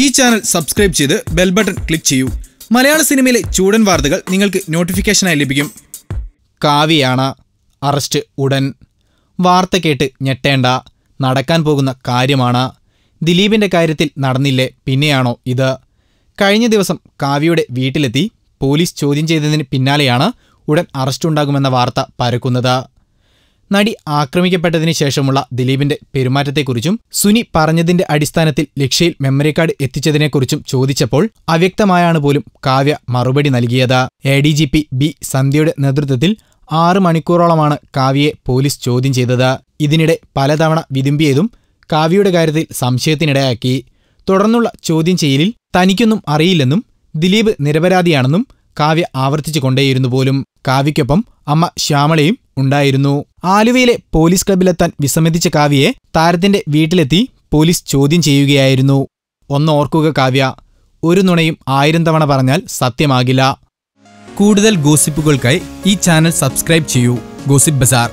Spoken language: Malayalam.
ഈ ചാനൽ സബ്സ്ക്രൈബ് ചെയ്ത് ബെൽ ബട്ടൺ ക്ലിക്ക് ചെയ്യൂ. മലയാള സിനിമയിലെ ചൂടൻ വാർത്തകൾ നിങ്ങൾക്ക് നോട്ടിഫിക്കേഷനായി ലഭിക്കും. കാവിയാണ അറസ്റ്റ് ഉടൻ. വാർത്ത കേട്ട് ഞെട്ടേണ്ട. നടക്കാൻ പോകുന്ന കാര്യമാണ്. ദിലീപിന്റെ കാര്യത്തിൽ നടന്നില്ലേ പിന്നെയാണോ ഇത്? കഴിഞ്ഞ ദിവസം കാവ്യയുടെ വീട്ടിലെത്തി പോലീസ് ചോദ്യം ചെയ്തതിന് പിന്നാലെയാണ് ഉടൻ അറസ്റ്റ് ഉണ്ടാകുമെന്ന വാർത്ത പരക്കുന്നത്. നടി ആക്രമിക്കപ്പെട്ടതിന് ശേഷമുള്ള ദിലീപിന്റെ പെരുമാറ്റത്തെക്കുറിച്ചും സുനി പറഞ്ഞതിന്റെ അടിസ്ഥാനത്തിൽ ലക്ഷ്യയിൽ മെമ്മറി കാർഡ് എത്തിച്ചതിനെക്കുറിച്ചും ചോദിച്ചപ്പോൾ അവ്യക്തമായാണ് പോലും കാവ്യ മറുപടി നൽകിയത്. A D G P B സന്ധ്യയുടെ നേതൃത്വത്തിൽ ആറ് മണിക്കൂറോളമാണ് കാവ്യയെ പോലീസ് ചോദ്യം ചെയ്തത്. ഇതിനിടെ പലതവണ വിതുമ്പിയതും കാവ്യയുടെ കാര്യത്തിൽ സംശയത്തിനിടയാക്കി. തുടർന്നുള്ള ചോദ്യം ചെയ്യലിൽ തനിക്കൊന്നും അറിയില്ലെന്നും ദിലീപ് നിരപരാധിയാണെന്നും കാവ്യ ആവർത്തിച്ചു കൊണ്ടേയിരുന്നു പോലും. കാവ്യയ്ക്കൊപ്പം അമ്മ ശ്യാമളയും ഉണ്ടായിരുന്നു. ആലുവയിലെ പോലീസ് ക്ലബിലെത്താൻ വിസമ്മതിച്ച കാവ്യയെ താരത്തിന്റെ വീട്ടിലെത്തി പോലീസ് ചോദ്യം ചെയ്യുകയായിരുന്നു. ഒന്നോർക്കുക കാവ്യ ഒരു നുണയും ആയിരം തവണ പറഞ്ഞാൽ സത്യമാകില്ല. കൂടുതൽ ഗോസിപ്പുകൾക്കായി ഈ ചാനൽ സബ്സ്ക്രൈബ് ചെയ്യൂ. ഗോസിപ്പ് ബസാർ.